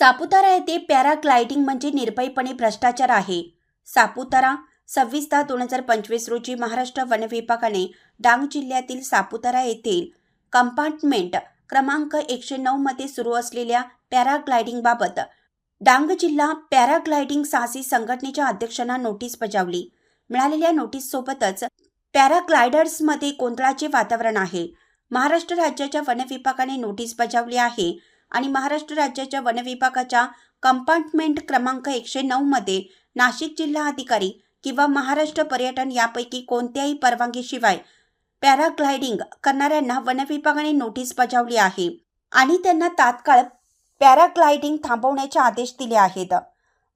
सापुतारा येथे पॅराग्लायडिंग म्हणजे निर्भयपणे भ्रष्टाचार आहे. सापुतारा सव्वीस दहा दोन हजार पंचवीस रोजी महाराष्ट्र वन विभागाने डांग जिल्ह्यातील सापुतारा येथील कंपार्टमेंट क्रमांक एकशे नऊमध्ये सुरू असलेल्या पॅराग्लायडिंगबाबत डांग जिल्हा पॅराग्लायडिंग साहसी संघटनेच्या अध्यक्षांना नोटीस बजावली. मिळालेल्या नोटीससोबतच पॅराग्लायडर्समध्ये गोंधळाचे वातावरण आहे. महाराष्ट्र राज्याच्या वन विभागाने नोटीस बजावली आहे आणि महाराष्ट्र राज्याच्या वनविभागाच्या कंपार्टमेंट क्रमांक एकशे नऊमध्ये नाशिक जिल्हा अधिकारी किंवा महाराष्ट्र पर्यटन यापैकी कोणत्याही परवानगीशिवाय पॅराग्लायडिंग करणाऱ्यांना वनविभागाने नोटीस बजावली आहे आणि त्यांना तात्काळ पॅराग्लायडिंग थांबवण्याचे आदेश दिले आहेत.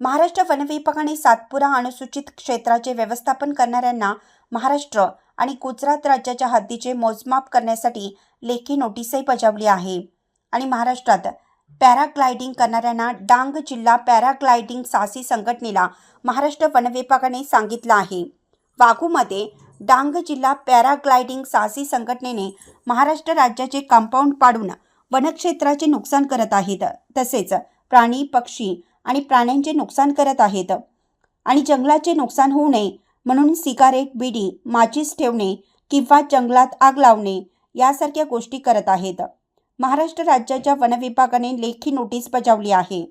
महाराष्ट्र वनविभागाने सातपुरा अनुसूचित क्षेत्राचे व्यवस्थापन करणाऱ्यांना महाराष्ट्र आणि गुजरात राज्याच्या हद्दीचे मोजमाप करण्यासाठी लेखी नोटीसही बजावली आहे. आणि महाराष्ट्रात पॅराग्लायडिंग करणाऱ्यांना डांग जिल्हा पॅराग्लायडिंग साहसी संघटनेला महाराष्ट्र वनविभागाने सांगितलं आहे. वाघूमध्ये डांग जिल्हा पॅराग्लायडिंग साहसी संघटनेने महाराष्ट्र राज्याचे कंपाऊंड पाडून वनक्षेत्राचे नुकसान करत आहेत. तसेच प्राणी पक्षी आणि प्राण्यांचे नुकसान करत आहेत. आणि जंगलाचे नुकसान होऊ नये म्हणून सिगारेट बिडी माचीस ठेवणे किंवा जंगलात आग लावणे यासारख्या गोष्टी करत आहेत. महाराष्ट्र राज्याच्या वन विभागाने लेखी नोटीस बजावली आहे.